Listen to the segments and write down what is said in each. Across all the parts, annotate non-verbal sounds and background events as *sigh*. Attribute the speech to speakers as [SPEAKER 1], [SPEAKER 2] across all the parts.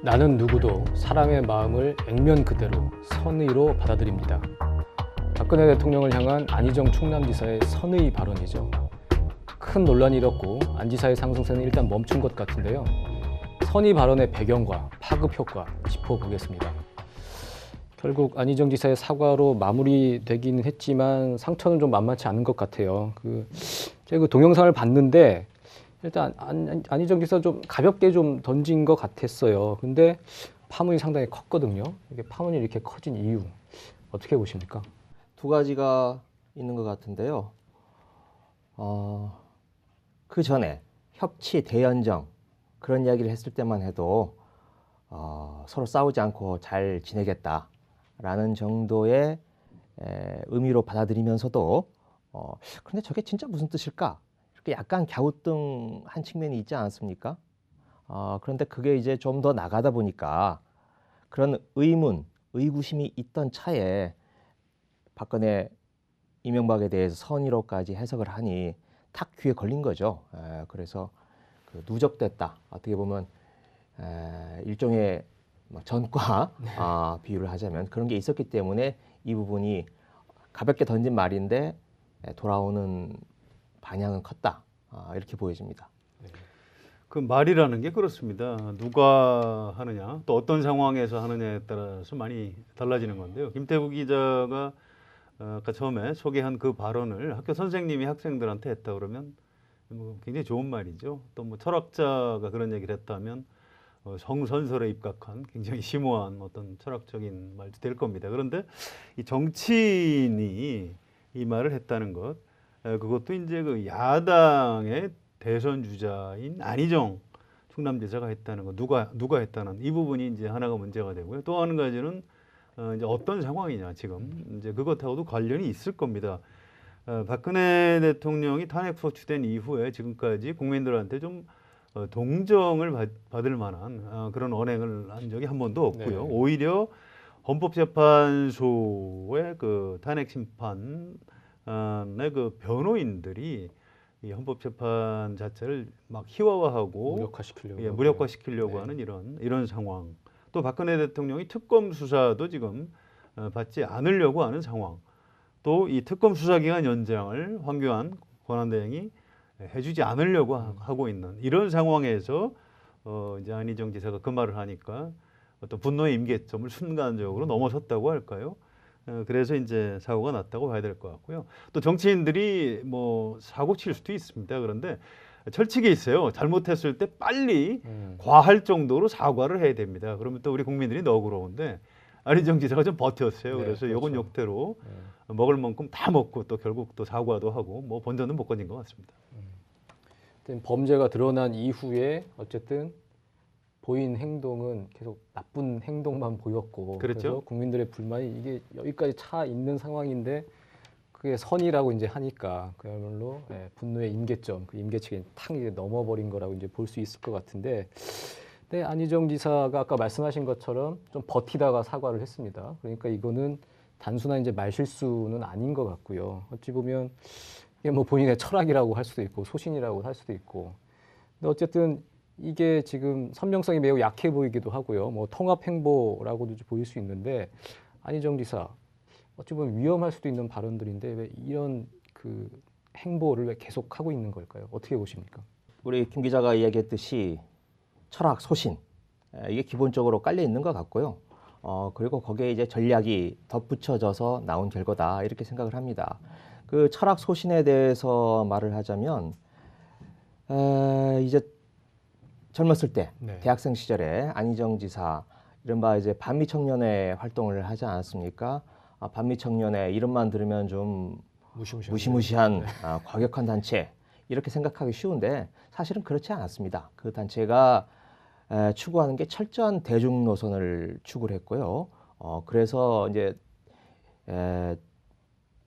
[SPEAKER 1] 나는 누구도 사람의 마음을 액면 그대로 선의로 받아들입니다. 박근혜 대통령을 향한 안희정 충남지사의 선의 발언이죠. 큰 논란이 일었고 안 지사의 상승세는 일단 멈춘 것 같은데요. 선의 발언의 배경과 파급 효과 짚어보겠습니다. 결국 안희정 지사의 사과로 마무리되기는 했지만 상처는 좀 만만치 않은 것 같아요. 그 제가 그 동영상을 봤는데 일단 안, 안- 안희정 지사 좀 가볍게 좀 던진 것 같았어요. 근데 파문이 상당히 컸거든요. 이게 파문이 이렇게 커진 이유 어떻게 보십니까?
[SPEAKER 2] 두 가지가 있는 것 같은데요. 어, 그 전에 협치 대연정 그런 이야기를 했을 때만 해도 어, 서로 싸우지 않고 잘 지내겠다라는 정도의 에, 의미로 받아들이면서도 어, 그런데 저게 진짜 무슨 뜻일까? 이렇게 약간 갸우뚱한 측면이 있지 않았습니까? 어, 그런데 그게 이제 좀 더 나가다 보니까 그런 의문, 의구심이 있던 차에 박근혜 이명박에 대해서 선의로까지 해석을 하니 탁 귀에 걸린 거죠. 에, 그래서 그 누적됐다. 어떻게 보면 에, 일종의 뭐 전과 *laughs* 아, 비유를 하자면 그런 게 있었기 때문에 이 부분이 가볍게 던진 말인데 에, 돌아오는 방향은 컸다. 아, 이렇게 보여집니다.
[SPEAKER 3] 그 말이라는 게 그렇습니다. 누가 하느냐, 또 어떤 상황에서 하느냐에 따라서 많이 달라지는 건데요. 김태우 기자가 어, 아까 처음에 소개한 그 발언을 학교 선생님이 학생들한테 했다 그러면 뭐 굉장히 좋은 말이죠. 또 뭐 철학자가 그런 얘기를 했다면 어, 성선설에 입각한 굉장히 심오한 어떤 철학적인 말도 될 겁니다. 그런데 이 정치인이 이 말을 했다는 것, 에, 그것도 이제 그 야당의 대선 주자인 안희정 충남지사가 했다는 거 누가 누가 했다는 이 부분이 이제 하나가 문제가 되고요. 또 한 가지는 어, 이제 어떤 상황이냐 지금 이제 그것하고도 관련이 있을 겁니다. 어, 박근혜 대통령이 탄핵 소추된 이후에 지금까지 국민들한테 좀 어, 동정을 받, 받을 만한 어, 그런 언행을 한 적이 한 번도 없고요.
[SPEAKER 1] 네.
[SPEAKER 3] 오히려 헌법재판소의 그 탄핵 심판의 그 변호인들이 이 헌법재판 자체를 막 희화화하고
[SPEAKER 1] 무력화시키려고
[SPEAKER 3] 예, 무력화시키려고
[SPEAKER 1] 네.
[SPEAKER 3] 하는 이런 이런 상황. 또 박근혜 대통령이 특검 수사도 지금 어, 받지 않으려고 하는 상황. 또 이 특검 수사 기간 연장을 황교안 권한대행이 해주지 않으려고 하- 하고 있는 이런 상황에서 어, 이제 안희정 지사가 그 말을 하니까 어떤 분노의 임계점을 순간적으로 넘어섰다고 할까요? 어, 그래서 이제 사고가 났다고 봐야 될 것 같고요. 또 정치인들이 뭐 사고 칠 수도 있습니다. 그런데 철칙이 있어요. 잘못했을 때 빨리
[SPEAKER 1] 음.
[SPEAKER 3] 과할 정도로 사과를 해야 됩니다. 그러면 또 우리 국민들이 너그러운데 안희정 지사가 좀 버텼어요.
[SPEAKER 1] 네,
[SPEAKER 3] 그래서 요건
[SPEAKER 1] 그렇죠.
[SPEAKER 3] 욕대로
[SPEAKER 1] 네.
[SPEAKER 3] 먹을 만큼 다 먹고 또 결국 또 사과도 하고 뭐 본전은 못 건진 것 같습니다.
[SPEAKER 1] 어쨌든 범죄가 드러난 이후에 어쨌든 보인 행동은 계속 나쁜 행동만 보였고
[SPEAKER 3] 그렇죠.
[SPEAKER 1] 래서 국민들의 불만이 이게 여기까지 차 있는 상황인데 그게 선이라고 이제 하니까 그야말로 예, 분노의 임계점 그 임계치기 탁 이제 넘어버린 거라고 이제 볼 수 있을 것 같은데 네, 안희정 지사가 아까 말씀하신 것처럼 좀 버티다가 사과를 했습니다. 그러니까 이거는 단순한 이제 말실수는 아닌 것 같고요. 어찌 보면 이게 뭐 본인의 철학이라고 할 수도 있고 소신이라고 할 수도 있고. 근데 어쨌든 이게 지금 선명성이 매우 약해 보이기도 하고요. 뭐 통합 행보라고도 좀 보일 수 있는데 안희정 지사 어찌 보면 위험할 수도 있는 발언들인데 왜 이런 그 행보를 왜 계속 하고 있는 걸까요? 어떻게 보십니까?
[SPEAKER 2] 우리 김 기자가 이야기했듯이 철학, 소신 에, 이게 기본적으로 깔려 있는 것 같고요. 어, 그리고 거기에 이제 전략이 덧붙여져서 나온 결과다 이렇게 생각을 합니다. 그 철학 소신에 대해서 말을 하자면 에, 이제 젊었을 때
[SPEAKER 1] 네.
[SPEAKER 2] 대학생 시절에 안희정 지사 이른바 이제 반미 청년회 활동을 하지 않았습니까? 아, 반미 청년회 이름만 들으면 좀
[SPEAKER 1] 무시무시한.
[SPEAKER 2] 무시무시한 아, 과격한 단체 이렇게 생각하기 쉬운데 사실은 그렇지 않았습니다. 그 단체가 에, 추구하는 게 철저한 대중 노선을 추구를 했고요. 어, 그래서 이제 에,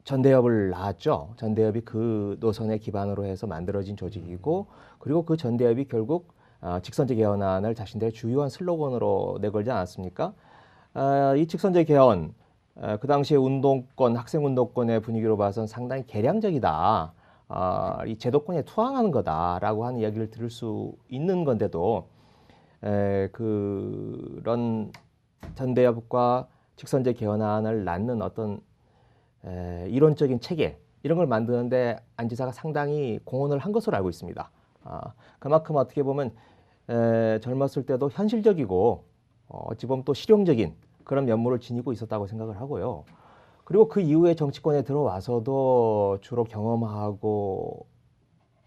[SPEAKER 2] 전대협을 낳았죠. 전대협이 그 노선에 기반으로 해서 만들어진 조직이고 그리고 그 전대협이 결국 어, 직선제 개헌안을 자신들의 주요한 슬로건으로 내걸지 않았습니까? 어, 이 직선제 개헌 어, 그 당시에 운동권, 학생 운동권의 분위기로 봐선 상당히 개량적이다. 어, 이 제도권에 투항하는 거다라고 하는 이야기를 들을 수 있는 건데도 에, 그런 전대협과 직선제 개헌안을 낳는 어떤 에, 이론적인 체계 이런 걸 만드는데 안 지사가 상당히 공헌을 한 것으로 알고 있습니다. 아, 그만큼 어떻게 보면 에, 젊었을 때도 현실적이고 어, 어찌 보면 또 실용적인 그런 면모를 지니고 있었다고 생각을 하고요. 그리고 그 이후에 정치권에 들어와서도 주로 경험하고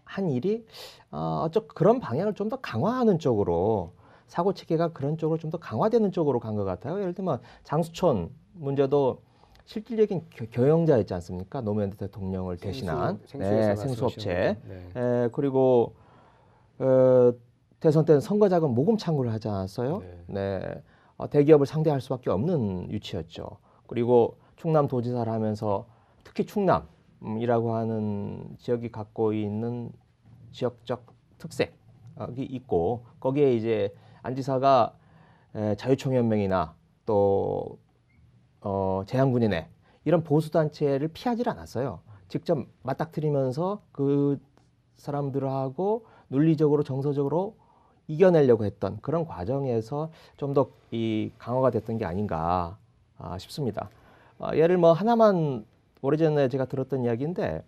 [SPEAKER 2] 한 일이 어, 어쩌 그런 방향을 좀 더 강화하는 쪽으로 사고 체계가 그런 쪽으로 좀 더 강화되는 쪽으로 간 것 같아요. 예를 들면 장수촌 문제도 실질적인 겨- 경영자였지 않습니까? 노무현 대통령을 대신한
[SPEAKER 1] 생수,
[SPEAKER 2] 네, 생수업체.
[SPEAKER 1] 네.
[SPEAKER 2] 에, 그리고 어, 대선 때는 선거 자금 모금 창구를 하지 않았어요.
[SPEAKER 1] 네.
[SPEAKER 2] 네. 어, 대기업을 상대할 수밖에 없는 위치였죠. 그리고 충남 도지사를 하면서 특히 충남이라고 하는 지역이 갖고 있는 지역적 특색이 있고 거기에 이제 안지사가 에, 자유총연맹이나 또 어, 재향군인회 이런 보수 단체를 피하질 않았어요. 직접 맞닥뜨리면서 그 사람들하고 논리적으로 정서적으로 이겨내려고 했던 그런 과정에서 좀 더 이 강화가 됐던 게 아닌가 아, 싶습니다. 아, 예를 뭐 하나만 오래전에 제가 들었던 이야기인데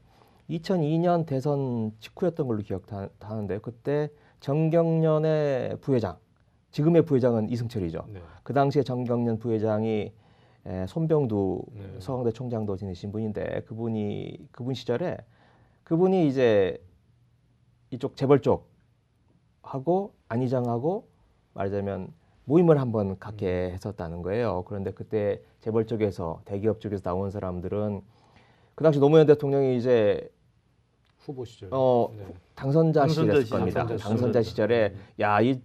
[SPEAKER 2] 2002년 대선 직후였던 걸로 기억하는데요. 그때 정경련의 부회장, 지금의 부회장은 이승철이죠.
[SPEAKER 1] 네.
[SPEAKER 2] 그 당시에 정경련 부회장이 에, 손병두
[SPEAKER 1] 네.
[SPEAKER 2] 서강대 총장도 지내신 분인데 그분이 그분 시절에 그분이 이제 이쪽 재벌 쪽 하고 안희장하고 말하자면 모임을 한번 갖게 했었다는 거예요. 그런데 그때 재벌 쪽에서 대기업 쪽에서 나온 사람들은 그 당시 노무현 대통령이 이제
[SPEAKER 1] 후보 시절.
[SPEAKER 2] 어,
[SPEAKER 1] 네.
[SPEAKER 2] 당선자
[SPEAKER 3] 당선자
[SPEAKER 2] 시절이었을
[SPEAKER 3] 시절,
[SPEAKER 2] 겁니다.
[SPEAKER 1] 당선자
[SPEAKER 2] 당선자
[SPEAKER 3] 시절.
[SPEAKER 2] 시절에 야이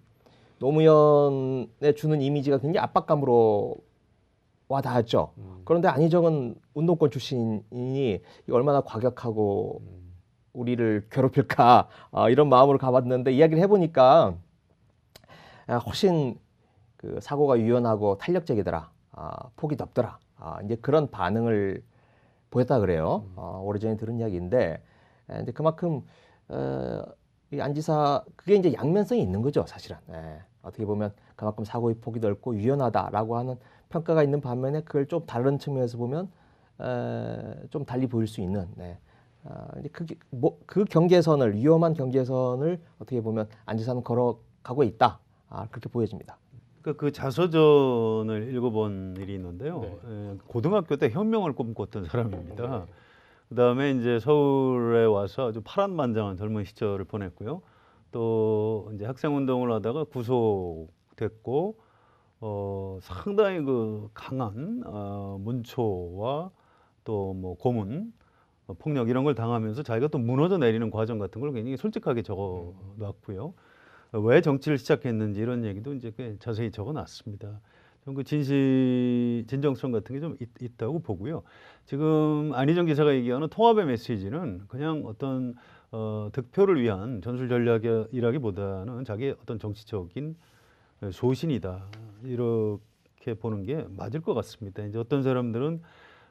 [SPEAKER 2] 노무현에 주는 이미지가 굉장히 압박감으로 와 닿았죠.
[SPEAKER 1] 음.
[SPEAKER 2] 그런데 안희정은 운동권 출신이니 얼마나 과격하고
[SPEAKER 1] 음.
[SPEAKER 2] 우리를 괴롭힐까 아, 이런 마음으로 가봤는데 이야기를 해보니까 아, 훨씬 그 사고가 유연하고 탄력적이더라. 아, 폭이 덥더라. 아, 이제 그런 반응을 보였다 그래요. 어, 오래전에 들은 이야기인데 에, 이제 그만큼 어, 이 안지사 그게 이제 양면성이 있는 거죠, 사실은. 예, 어떻게 보면 그만큼 사고의 폭이 넓고 유연하다라고 하는 평가가 있는 반면에 그걸 좀 다른 측면에서 보면 에, 좀 달리 보일 수 있는. 네. 아, 이제 그게 뭐, 그 경계선을 위험한 경계선을 어떻게 보면 안지사는 걸어가고 있다. 아, 그렇게 보여집니다.
[SPEAKER 3] 그러니까 그 자서전을 읽어본 일이 있는데요.
[SPEAKER 1] 네.
[SPEAKER 3] 에, 고등학교 때 현명을 꿈꿨던 사람입니다.
[SPEAKER 1] 네.
[SPEAKER 3] 그다음에 이제 서울에 와서 아주 파란만장한 젊은 시절을 보냈고요. 또 이제 학생 운동을 하다가 구속됐고 어, 상당히 그 강한 어, 문초와 또 뭐 고문 어, 폭력 이런 걸 당하면서 자기가 또 무너져 내리는 과정 같은 걸 굉장히 솔직하게 적어 놨고요. 어, 왜 정치를 시작했는지 이런 얘기도 이제 꽤 자세히 적어 놨습니다. 좀그 진실 진정성 같은 게 좀 있다고 보고요. 지금 안희정 기사가 얘기하는 통합의 메시지는 그냥 어떤 어, 득표를 위한 전술 전략이라기보다는 자기의 어떤 정치적인 소신이다 이렇게 보는 게 맞을 것 같습니다. 이제 어떤 사람들은 어,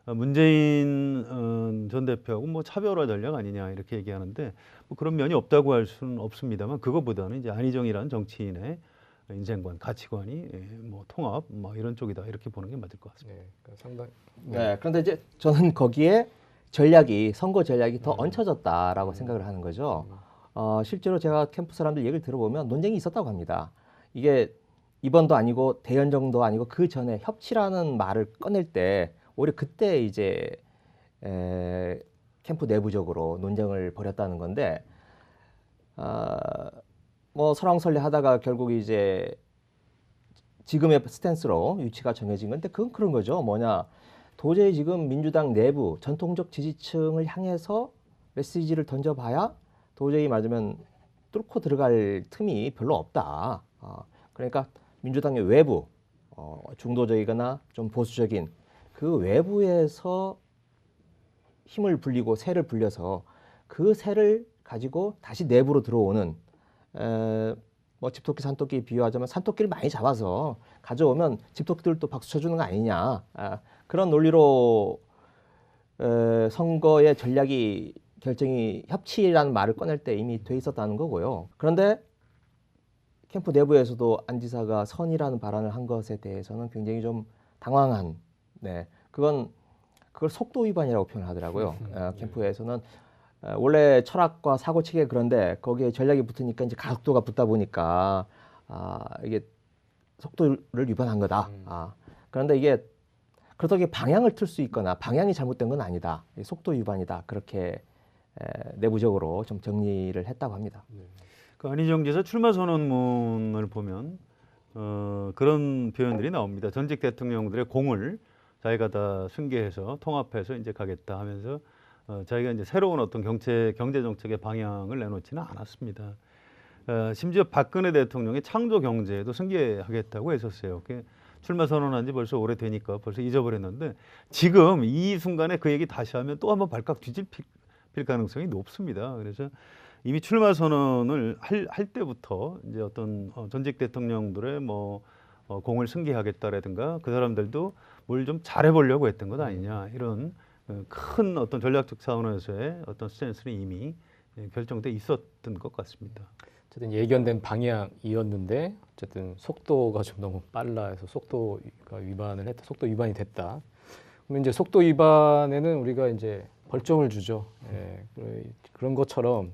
[SPEAKER 3] 문재인 어, 전 대표하고 뭐 차별화 전략 아니냐 이렇게 얘기하는데 뭐 그런 면이 없다고 할 수는 없습니다만 그거보다는 이제 안희정이라는 정치인의 인생관, 가치관이 예, 뭐 통합 뭐 이런 쪽이다 이렇게 보는 게 맞을 것 같습니다.
[SPEAKER 1] 네. 그러니까 상당.
[SPEAKER 2] 네. 그런데 이제 저는 거기에 전략이 선거 전략이 더 얹혀졌다라고 생각을 하는 거죠. 어, 실제로 제가 캠프 사람들 얘기를 들어보면 논쟁이 있었다고 합니다. 이게 이번도 아니고 대연정도 아니고 그 전에 협치라는 말을 꺼낼 때 오히려 그때 이제 에, 캠프 내부적으로 논쟁을 벌였다는 건데 아, 뭐 설왕설래 하다가 결국 이제 지금의 스탠스로 위치가 정해진 건데 그건 그런 거죠. 뭐냐 도저히 지금 민주당 내부 전통적 지지층을 향해서 메시지를 던져봐야 도저히 맞으면 뚫고 들어갈 틈이 별로 없다. 어, 그러니까 민주당의 외부 어, 중도적이거나 좀 보수적인 그 외부에서 힘을 불리고 새를 불려서 그 새를 가지고 다시 내부로 들어오는 에, 뭐 집토끼 산토끼 비유하자면 산토끼를 많이 잡아서 가져오면 집토끼들도 박수 쳐주는 거 아니냐 아, 그런 논리로 에, 선거의 전략이 결정이 협치라는 말을 꺼낼 때 이미 돼 있었다는 거고요. 그런데 캠프 내부에서도 안 지사가 선이라는 발언을 한 것에 대해서는 굉장히 좀 당황한 네 그건 그걸 속도 위반이라고 표현하더라고요. 어, 캠프에서는 어, 원래 철학과 사고 체계 그런데 거기에 전략이 붙으니까 이제 가속도가 붙다 보니까 아 이게 속도를 위반한 거다. 아 그런데 이게 그렇다고 방향을 틀 수 있거나 방향이 잘못된 건 아니다. 이 속도 위반이다. 그렇게 에, 내부적으로 좀 정리를 했다고 합니다.
[SPEAKER 3] 그 안희정 지사 출마 선언문을 보면 어, 그런 표현들이 나옵니다. 전직 대통령들의 공을 자기가 다 승계해서 통합해서 이제 가겠다 하면서 어, 자기가 이제 새로운 어떤 경제 경제 정책의 방향을 내놓지는 않았습니다. 어, 심지어 박근혜 대통령의 창조 경제에도 승계하겠다고 했었어요. 출마 선언한 지 벌써 오래되니까 벌써 잊어버렸는데 지금 이 순간에 그 얘기 다시 하면 또 한번 발칵 뒤집힐 가능성이 높습니다. 그래서 이미 출마 선언을 할, 할 때부터 이제 어떤 어, 전직 대통령들의 뭐 어, 공을 승계하겠다라든가 그 사람들도 뭘 좀 잘해보려고 했던 것 아니냐 이런 어, 큰 어떤 전략적 차원에서의 어떤 스탠스는 이미 예, 결정돼 있었던 것 같습니다.
[SPEAKER 1] 어쨌든 예견된 방향이었는데 어쨌든 속도가 좀 너무 빨라해서 속도가 위반을 했다. 속도 위반이 됐다. 그러면 이제 속도 위반에는 우리가 이제 벌점을 주죠. 예, 그- 그런 것처럼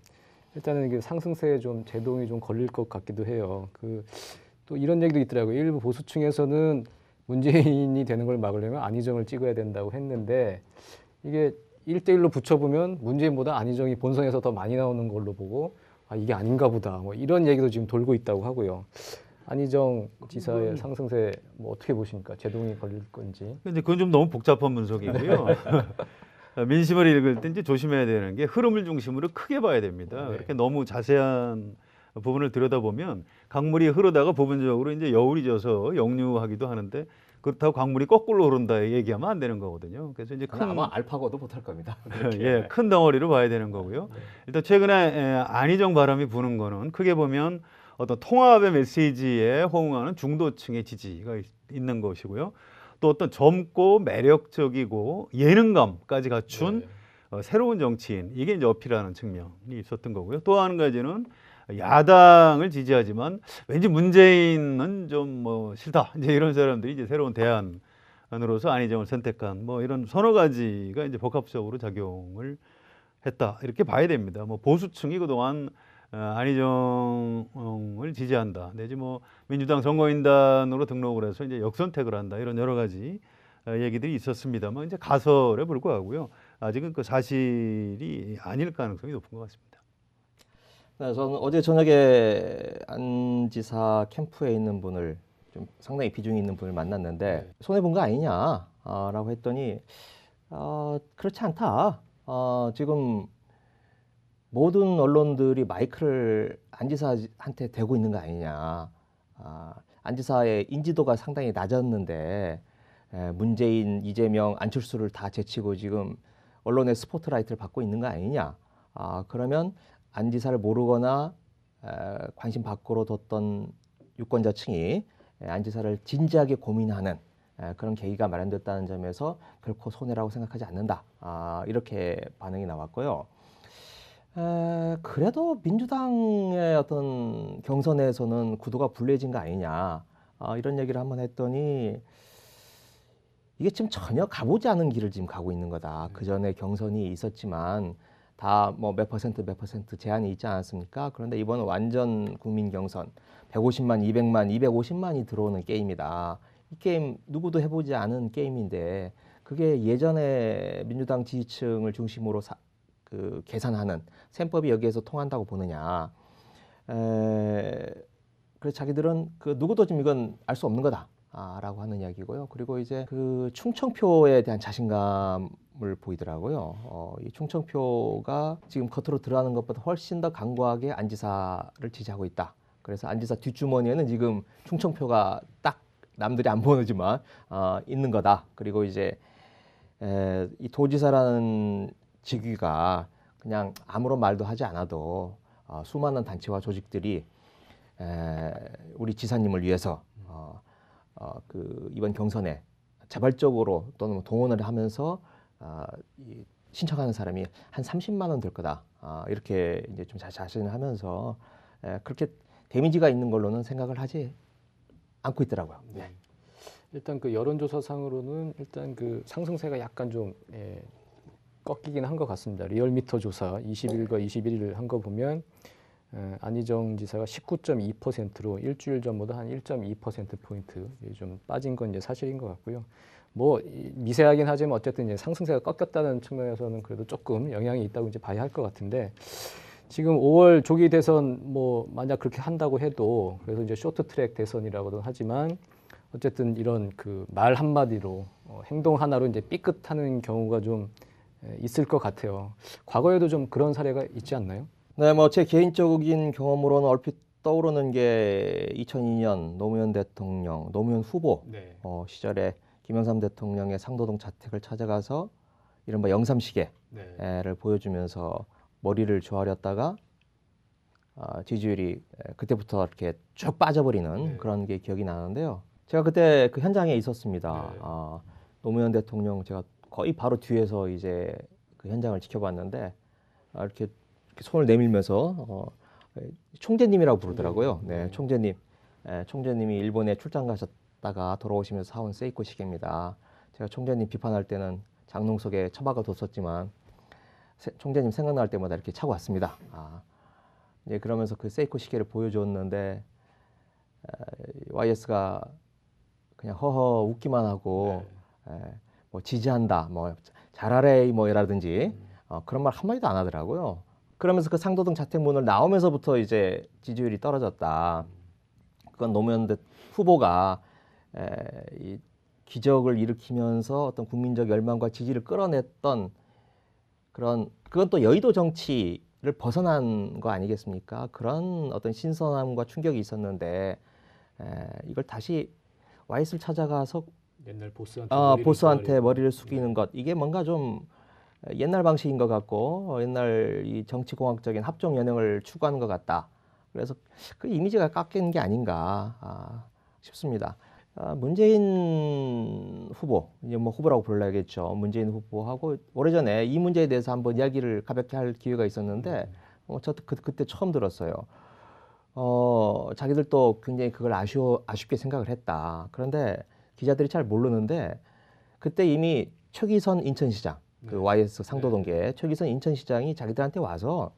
[SPEAKER 1] 일단은 이게 상승세에 좀 제동이 좀 걸릴 것 같기도 해요. 그 또 이런 얘기도 있더라고요. 일부 보수층에서는 문재인이 되는 걸 막으려면 안희정을 찍어야 된다고 했는데 이게 일대일로 붙여보면 문재인보다 안희정이 본선에서 더 많이 나오는 걸로 보고 아 이게 아닌가 보다 뭐 이런 얘기도 지금 돌고 있다고 하고요. 안희정 지사의 상승세 뭐 어떻게 보십니까? 제동이 걸릴 건지.
[SPEAKER 3] 근데 그건 좀 너무 복잡한 분석이고요. *laughs* 민심을 읽을 때 이제 조심해야 되는 게 흐름을 중심으로 크게 봐야 됩니다.
[SPEAKER 1] 네.
[SPEAKER 3] 이렇게 너무 자세한 부분을 들여다보면 강물이 흐르다가 부분적으로 이제 여울이 져서 역류하기도 하는데 그렇다고 강물이 거꾸로 흐른다 얘기하면 안 되는 거거든요. 그래서 이제 큰
[SPEAKER 2] 아마 알파고도 못할 겁니다. *laughs*
[SPEAKER 3] 예, 큰 덩어리로 봐야 되는 거고요. 일단 최근에 에, 안희정 바람이 부는 거는 크게 보면 어떤 통합의 메시지에 호응하는 중도층의 지지가 있, 있는 것이고요. 또 어떤 젊고 매력적이고 예능감까지 갖춘
[SPEAKER 1] 네.
[SPEAKER 3] 어, 새로운 정치인 이게 이제 어필하는 측면이 있었던 거고요. 또 한 가지는 야당을 지지하지만 왠지 문재인은 좀 뭐 싫다 *laughs* 이제 이런 사람들이 이제 새로운 대안으로서 안희정을 선택한 뭐 이런 서너 가지가 이제 복합적으로 작용을 했다 이렇게 봐야 됩니다. 뭐 보수층이 그동안 어, 안희정을 지지한다 내지 뭐 민주당 선거인단으로 등록을 해서 이제 역선택을 한다 이런 여러 가지 어, 얘기들이 있었습니다만 이제 가설에 불과하고요. 아직은 그 사실이 아닐 가능성이 높은 것 같습니다.
[SPEAKER 2] 네, 저는 어제 저녁에 안 지사 캠프에 있는 분을 좀 상당히 비중이 있는 분을 만났는데 손해 본 거 아니냐라고 했더니 어, 그렇지 않다. 어, 지금 모든 언론들이 마이크를 안 지사한테 대고 있는 거 아니냐. 아, 안 지사의 인지도가 상당히 낮았는데 에, 문재인, 이재명, 안철수를 다 제치고 지금 언론의 스포트라이트를 받고 있는 거 아니냐. 아, 그러면 안 지사를 모르거나 에, 관심 밖으로 뒀던 유권자층이 에, 안 지사를 진지하게 고민하는 에, 그런 계기가 마련됐다는 점에서 결코 손해라고 생각하지 않는다. 아, 이렇게 반응이 나왔고요. 에, 그래도 민주당의 어떤 경선에서는 구도가 불리해진 거 아니냐. 아, 이런 얘기를 한번 했더니 이게 지금 전혀 가보지 않은 길을 지금 가고 있는 거다. 그 전에 경선이 있었지만 다 뭐 몇 퍼센트 몇 퍼센트 제한이 있지 않았습니까? 그런데 이번은 완전 국민 경선 150만, 200만, 250만이 들어오는 게임이다. 이 게임 누구도 해보지 않은 게임인데 그게 예전에 민주당 지지층을 중심으로 사, 그 계산하는 셈법이 여기에서 통한다고 보느냐? 에, 그래서 자기들은 그 누구도 지금 이건 알 수 없는 거다. 아, 라고 하는 이야기고요. 그리고 이제 그 충청표에 대한 자신감 을 보이더라고요. 어, 이 충청표가 지금 겉으로 드러나는 것보다 훨씬 더 강고하게 안지사를 지지하고 있다. 그래서 안지사 뒷주머니에는 지금 충청표가 딱 남들이 안 보이지만 어, 있는 거다. 그리고 이제 에, 이 도지사라는 직위가 그냥 아무런 말도 하지 않아도 어, 수많은 단체와 조직들이 에, 우리 지사님을 위해서 어, 어, 그 이번 경선에 자발적으로 또는 뭐 동원을 하면서 어, 이 신청하는 사람이 한 30만 원 될 거다. 아, 이렇게 이제 좀 자- 자신을 하면서 에, 그렇게 데미지가 있는 걸로는 생각을 하지 않고 있더라고요.
[SPEAKER 1] 네. 일단 그 여론조사상으로는 일단 그 상승세가 약간 좀 예, 꺾이긴 한 것 같습니다. 리얼미터 조사 20일과 21일 한거 보면 에, 안희정 지사가 19.2%로 일주일 전보다 한 1.2% 포인트 좀 빠진 건 이제 사실인 것 같고요. 뭐 이, 미세하긴 하지만 어쨌든 이제 상승세가 꺾였다는 측면에서는 그래도 조금 영향이 있다고 이제 봐야 할 것 같은데 지금 5월 조기 대선 뭐 만약 그렇게 한다고 해도 그래서 이제 쇼트트랙 대선이라고도 하지만 어쨌든 이런 그 말 한마디로 어, 행동 하나로 이제 삐끗하는 경우가 좀 에, 있을 것 같아요. 과거에도 좀 그런 사례가 있지 않나요?
[SPEAKER 2] 네, 뭐 제 개인적인 경험으로는 얼핏 떠오르는 게 2002년 노무현 대통령, 노무현 후보
[SPEAKER 1] 네.
[SPEAKER 2] 어, 시절에 김영삼 대통령의 상도동 자택을 찾아가서 이른바 영삼시계를
[SPEAKER 1] 네.
[SPEAKER 2] 보여주면서 머리를 조아렸다가 아, 지지율이 에, 그때부터 이렇게 쭉 빠져버리는
[SPEAKER 1] 네.
[SPEAKER 2] 그런 게 기억이 나는데요. 제가 그때 그 현장에 있었습니다.
[SPEAKER 1] 네.
[SPEAKER 2] 아, 노무현 대통령 제가 거의 바로 뒤에서 이제 그 현장을 지켜봤는데 아, 이렇게 손을 내밀면서 어, 에, 총재님이라고 부르더라고요. 네,
[SPEAKER 1] 네.
[SPEAKER 2] 총재님. 에, 총재님이 일본에 출장 가셨다가 돌아오시면서 사온 세이코 시계입니다. 제가 총재님 비판할 때는 장롱 속에 처박아 뒀었지만 세- 총재님 생각날 때마다 이렇게 차고 왔습니다. 아, 이제 그러면서 그 세이코 시계를 보여줬는데 YS가 그냥 허허 웃기만 하고 에, 뭐 지지한다, 뭐 잘하래 뭐라든지 어, 그런 말 한마디도 안 하더라고요. 그러면서 그 상도동 자택문을 나오면서부터 이제 지지율이 떨어졌다. 그건 노무현 대- 후보가 에, 이 기적을 일으키면서 어떤 국민적 열망과 지지를 끌어냈던 그런 그건 또 여의도 정치를 벗어난 거 아니겠습니까? 그런 어떤 신선함과 충격이 있었는데 에, 이걸 다시 와이스를 찾아가서
[SPEAKER 1] 옛날 보스한테
[SPEAKER 2] 아,
[SPEAKER 1] 머리를
[SPEAKER 2] 보스한테. 머리를 숙이는 것 이게 뭔가 좀 옛날 방식인 것 같고 어, 옛날 이 정치공학적인 합종 연행을 추구하는 것 같다. 그래서 그 이미지가 깎인 게 아닌가 아, 싶습니다. 아, 문재인 후보 이제 뭐 후보라고 불러야겠죠. 문재인 후보하고 오래전에 이 문제에 대해서 한번 이야기를 가볍게 할 기회가 있었는데 어, 저도 그, 그때 처음 들었어요. 어, 자기들도 굉장히 그걸 아쉬워, 아쉽게 생각을 했다. 그런데 기자들이 잘 모르는데 그때 이미 최기선 인천시장, 그
[SPEAKER 1] 네.
[SPEAKER 2] YS 상도동계 최기선 인천시장이 자기들한테 와서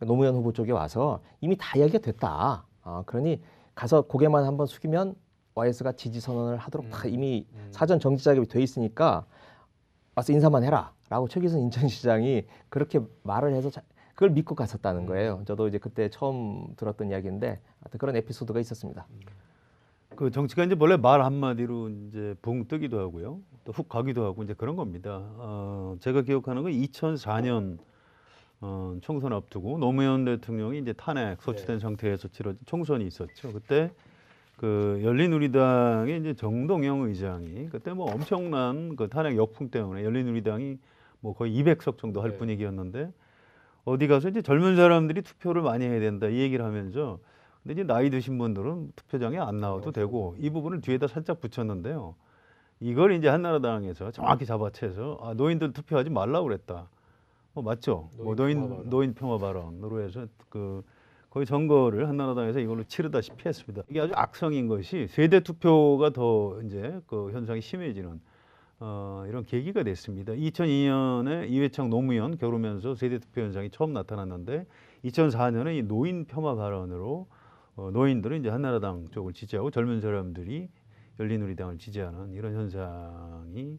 [SPEAKER 2] 노무현 후보 쪽에 와서 이미 다 이야기가 됐다. 아, 그러니 가서 고개만 한번 숙이면 YS가 지지 선언을 하도록 다
[SPEAKER 1] 음.
[SPEAKER 2] 이미
[SPEAKER 1] 음.
[SPEAKER 2] 사전 정지 작업이 돼 있으니까 와서 인사만 해라라고 최기선 *laughs* 인천시장이 그렇게 말을 해서 자- 그걸 믿고 갔었다는
[SPEAKER 1] 음.
[SPEAKER 2] 거예요. 저도 이제 그때 처음 들었던 이야기인데 하여튼 그런 에피소드가 있었습니다.
[SPEAKER 3] 그 정치가 이제 원래 말 한마디로 이제 붕 뜨기도 하고요. 또 훅 가기도 하고 이제 그런 겁니다. 어, 제가 기억하는 건 2004년 어, 총선 앞두고 노무현 대통령이 이제 탄핵 소추된 상태에서 치러진 총선이 있었죠. 그때 그 열린우리당의 이제 정동영 의장이 그때 뭐 엄청난 그 탄핵 역풍 때문에 열린우리당이 뭐 거의 200석 정도 할
[SPEAKER 1] 네.
[SPEAKER 3] 분위기였는데 어디 가서 이제 젊은 사람들이 투표를 많이 해야 된다 이 얘기를 하면서 근데 이제 나이 드신 분들은 투표장에 안 나와도
[SPEAKER 1] 그렇죠.
[SPEAKER 3] 되고 이 부분을 뒤에다 살짝 붙였는데요. 이걸 이제 한나라당에서 정확히 잡아채서 아, 노인들 투표하지 말라고 그랬다. 어, 맞죠? 뭐
[SPEAKER 1] 노인
[SPEAKER 3] 노인
[SPEAKER 1] 평화 발언.
[SPEAKER 3] 노인 평화 발언으로 해서 그 거의 선거를 한나라당에서 이걸로 치르다시피 했습니다. 이게 아주 악성인 것이 세대 투표가 더 이제 그 현상이 심해지는 어, 이런 계기가 됐습니다. 2002년에 이회창 노무현 겨루면서 세대 투표 현상이 처음 나타났는데 2004년에 이 노인 폄하 발언으로 어, 노인들은 이제 한나라당 쪽을 지지하고 젊은 사람들이 열린우리당을 지지하는 이런 현상이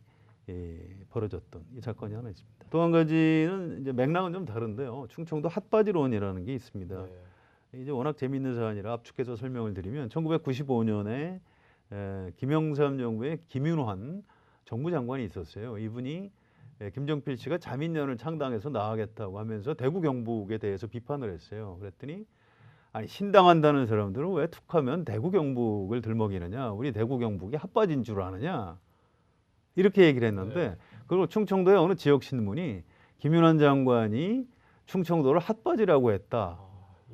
[SPEAKER 3] 예, 벌어졌던 이 사건이 하나 있습니다. 또 한 가지는 이제 맥락은 좀 다른데요. 충청도 핫바지론이라는 게 있습니다.
[SPEAKER 1] 네.
[SPEAKER 3] 이제 워낙 재미있는 사안이라 압축해서 설명을 드리면 1995년에 에, 김영삼 정부의 김윤환 정부 장관이 있었어요. 이분이 에, 김정필 씨가 자민련을 창당해서 나가겠다고 하면서 대구 경북에 대해서 비판을 했어요. 그랬더니 아니 신당한다는 사람들은 왜 툭하면 대구 경북을 들먹이느냐? 우리 대구 경북이 핫바진 줄 아느냐? 이렇게 얘기를 했는데
[SPEAKER 1] 네.
[SPEAKER 3] 그리고 충청도의 어느 지역 신문이 김윤환 장관이 충청도를 핫바지라고 했다.
[SPEAKER 1] 아,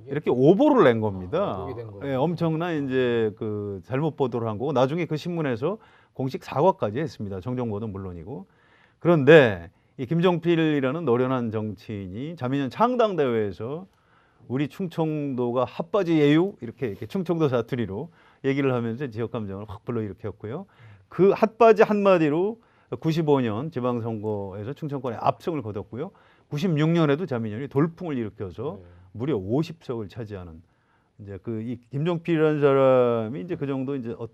[SPEAKER 3] 이렇게 오보를 낸 겁니다.
[SPEAKER 1] 아. 예,
[SPEAKER 3] 엄청난 이제 그 잘못 보도를 한 거고 나중에 그 신문에서 공식 사과까지 했습니다. 정정보는 물론이고. 그런데 이 김정필이라는 노련한 정치인이 자민련 창당 대회에서 우리 충청도가 핫바지 예유 이렇게, 이렇게 충청도 사투리로 얘기를 하면서 지역 감정을 확 불러일으켰고요. 그 핫바지 한마디로 95년 지방선거에서 충청권에 압승을 거뒀고요. 96년에도 자민련이 돌풍을 일으켜서
[SPEAKER 1] 네.
[SPEAKER 3] 무려 50석을 차지하는 이제 그 이 김종필이라는 사람이 이제 그 정도 이제 어,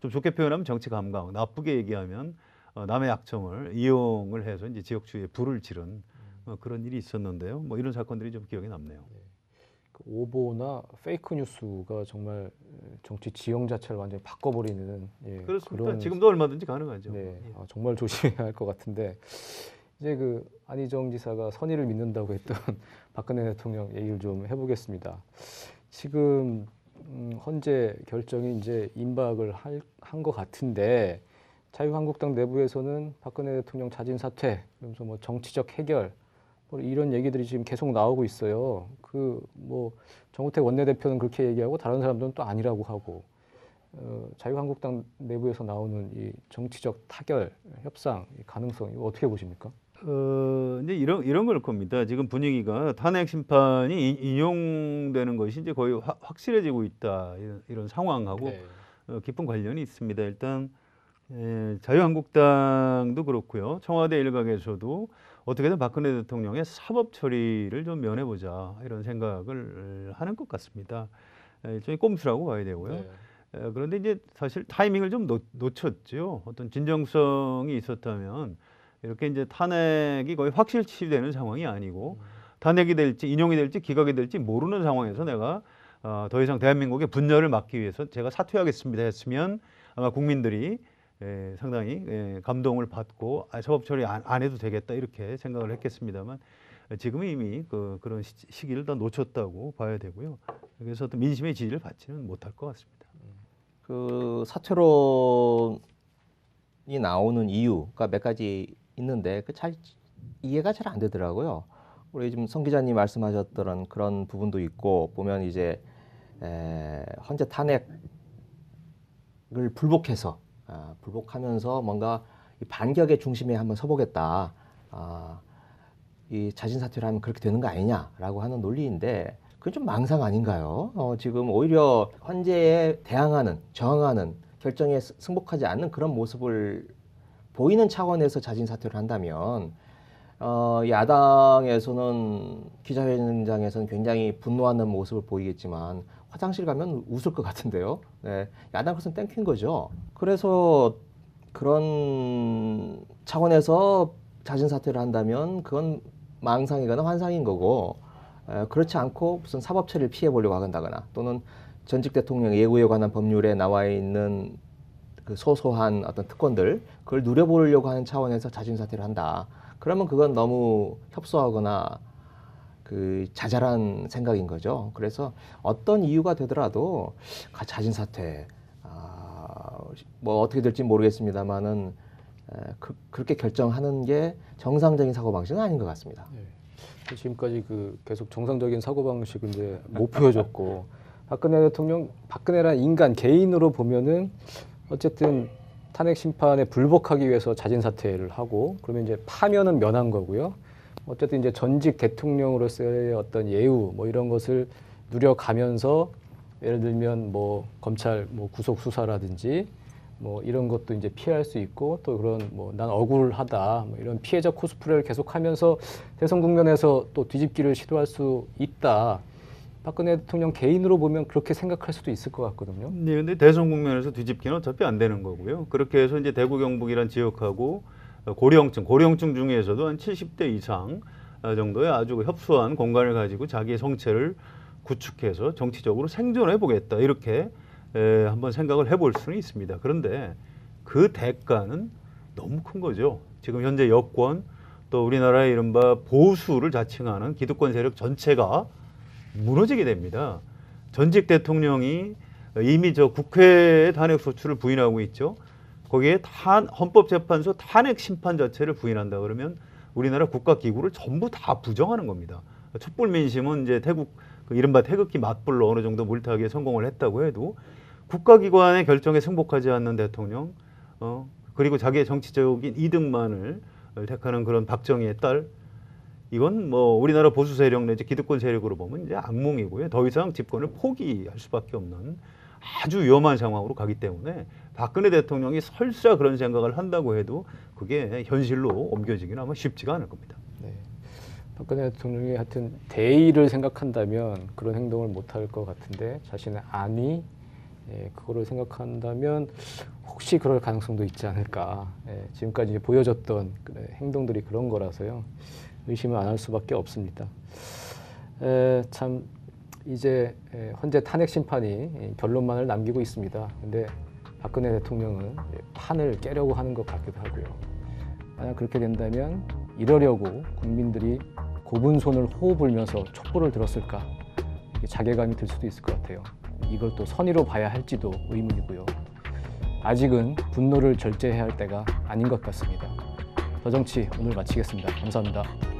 [SPEAKER 3] 좀 좋게 표현하면 정치 감각, 나쁘게 얘기하면 어, 남의 약점을 이용을 해서 이제 지역주의에 불을 지른 어, 그런 일이 있었는데요. 뭐 이런 사건들이 좀 기억에 남네요.
[SPEAKER 1] 그 오보나 페이크 뉴스가 정말 정치 지형 자체를 완전히 바꿔버리는 예,
[SPEAKER 3] 그렇습니다.
[SPEAKER 1] 그런
[SPEAKER 3] 지금도 얼마든지 가능하죠.
[SPEAKER 1] 네,
[SPEAKER 3] 예.
[SPEAKER 1] 아, 정말 조심해야 할 것 같은데 이제 그 안희정 지사가 선의를 믿는다고 했던 *laughs* 박근혜 대통령 얘기를 좀 해보겠습니다. 지금 음, 헌재 결정이 이제 임박을 한 것 같은데 자유한국당 내부에서는 박근혜 대통령 자진 사퇴, 그러면서 뭐 정치적 해결 뭐 이런 얘기들이 지금 계속 나오고 있어요. 그 뭐 정우택 원내대표는 그렇게 얘기하고 다른 사람들은 또 아니라고 하고 어, 자유한국당 내부에서 나오는 이 정치적 타결, 협상 이 가능성 이거 어떻게 보십니까?
[SPEAKER 3] 어, 이제 이런 이런 걸 겁니다. 지금 분위기가 탄핵 심판이 인- 인용되는 것이 이제 거의 확- 확실해지고 있다 이런, 이런 상황하고
[SPEAKER 1] 네.
[SPEAKER 3] 어, 깊은 관련이 있습니다. 일단 에, 자유한국당도 그렇고요. 청와대 일각에서도 어떻게든 박근혜 대통령의 사법 처리를 좀 면해보자 이런 생각을 하는 것 같습니다. 에, 일종의 꼼수라고 봐야 되고요.
[SPEAKER 1] 네.
[SPEAKER 3] 에, 그런데 이제 사실 타이밍을 좀 놓, 놓쳤죠. 어떤 진정성이 있었다면 이렇게 이제 탄핵이 거의 확실시 되는 상황이 아니고 탄핵이 될지 인용이 될지 기각이 될지 모르는 상황에서 내가 어, 더 이상 대한민국의 분열을 막기 위해서 제가 사퇴하겠습니다 했으면 아마 국민들이 에, 상당히 에, 감동을 받고 아, 사법 처리 안, 안 해도 되겠다 이렇게 생각을 했겠습니다만 지금은 이미 그, 그런 시, 시기를 다 놓쳤다고 봐야 되고요. 그래서 어떤 민심의 지지를 받지는 못할 것 같습니다.
[SPEAKER 2] 그 사퇴론이 나오는 이유가 몇 가지 있는데 그 잘 이해가 잘 안 되더라고요. 우리 지금 성 기자님 말씀하셨던 그런 부분도 있고 보면 이제 에, 헌재 탄핵을 불복해서 아, 불복하면서 뭔가 이 반격의 중심에 한번 서보겠다. 아, 이 자진 사퇴를 하면 그렇게 되는 거 아니냐라고 하는 논리인데 그건 좀 망상 아닌가요? 어, 지금 오히려 헌재에 대항하는 저항하는 결정에 스- 승복하지 않는 그런 모습을 보이는 차원에서 자진 사퇴를 한다면 어, 야당에서는 기자회견장에서는 굉장히 분노하는 모습을 보이겠지만 화장실 가면 웃을 것 같은데요. 네, 야당으로서는 땡큐인 거죠. 그래서 그런 차원에서 자진 사퇴를 한다면 그건 망상이거나 환상인 거고 에, 그렇지 않고 무슨 사법 처리를 피해 보려고 한다거나 또는 전직 대통령 예우에 관한 법률에 나와 있는 그 소소한 어떤 특권들 그걸 누려보려고 하는 차원에서 자진 사퇴를 한다. 그러면 그건 너무 협소하거나 그 자잘한 생각인 거죠. 그래서 어떤 이유가 되더라도 가- 자진 사퇴 아, 뭐 어떻게 될지 모르겠습니다만은 에, 그, 그렇게 결정하는 게 정상적인 사고 방식은 아닌 것 같습니다.
[SPEAKER 1] 지금까지 그 계속 정상적인 사고 방식을 이제 못 보여줬고 *laughs* 박근혜 대통령 박근혜란 인간 개인으로 보면은 어쨌든 탄핵 심판에 불복하기 위해서 자진 사퇴를 하고 그러면 이제 파면은 면한 거고요. 어쨌든 이제 전직 대통령으로서의 어떤 예우 뭐 이런 것을 누려가면서 예를 들면 뭐 검찰 뭐 구속 수사라든지 뭐 이런 것도 이제 피할 수 있고 또 그런 뭐 난 억울하다 뭐 이런 피해자 코스프레를 계속하면서 대선 국면에서 또 뒤집기를 시도할 수 있다. 박근혜 대통령 개인으로 보면 그렇게 생각할 수도 있을 것 같거든요.
[SPEAKER 3] 네, 근데 대선 국면에서 뒤집기는 어차피 안 되는 거고요. 그렇게 해서 이제 대구 경북이란 지역하고 어, 고령층, 고령층 중에서도 한 70대 이상 어, 정도의 아주 그 협소한 공간을 가지고 자기의 성체를 구축해서 정치적으로 생존해 보겠다 이렇게 에, 한번 생각을 해볼 수는 있습니다. 그런데 그 대가는 너무 큰 거죠. 지금 현재 여권 또 우리나라의 이른바 보수를 자칭하는 기득권 세력 전체가 무너지게 됩니다. 전직 대통령이 이미 저 국회 탄핵 소추를 부인하고 있죠. 거기에 탄 헌법재판소 탄핵 심판 자체를 부인한다 그러면 우리나라 국가 기구를 전부 다 부정하는 겁니다. 촛불 민심은 이제 태국 그 이른바 태극기 맞불로 어느 정도 물타기에 성공을 했다고 해도 국가기관의 결정에 승복하지 않는 대통령, 어, 그리고 자기의 정치적인 이득만을 택하는 그런 박정희의 딸, 이건 뭐 우리나라 보수 세력 내지 기득권 세력으로 보면 이제 악몽이고요. 더 이상 집권을 포기할 수밖에 없는 아주 위험한 상황으로 가기 때문에 박근혜 대통령이 설사 그런 생각을 한다고 해도 그게 현실로 옮겨지기는 아마 쉽지가 않을 겁니다.
[SPEAKER 1] 네. 박근혜 대통령이 하여튼 대의를 생각한다면 그런 행동을 못할 것 같은데 자신의 안위 예, 그거를 생각한다면 혹시 그럴 가능성도 있지 않을까. 예, 지금까지 보여줬던 그, 네, 행동들이 그런 거라서요. 의심을 안 할 수밖에 없습니다. 에, 참 이제 에, 헌재 탄핵 심판이 예, 결론만을 남기고 있습니다. 근데 박근혜 대통령은 예, 판을 깨려고 하는 것 같기도 하고요. 만약 그렇게 된다면 이러려고 국민들이 곱은 손을 호흡 불면서 촛불을 들었을까 자괴감이 들 수도 있을 것 같아요. 이걸 또 선의로 봐야 할지도 의문이고요. 아직은 분노를 절제해야 할 때가 아닌 것 같습니다. 더 정치 오늘 마치겠습니다. 감사합니다.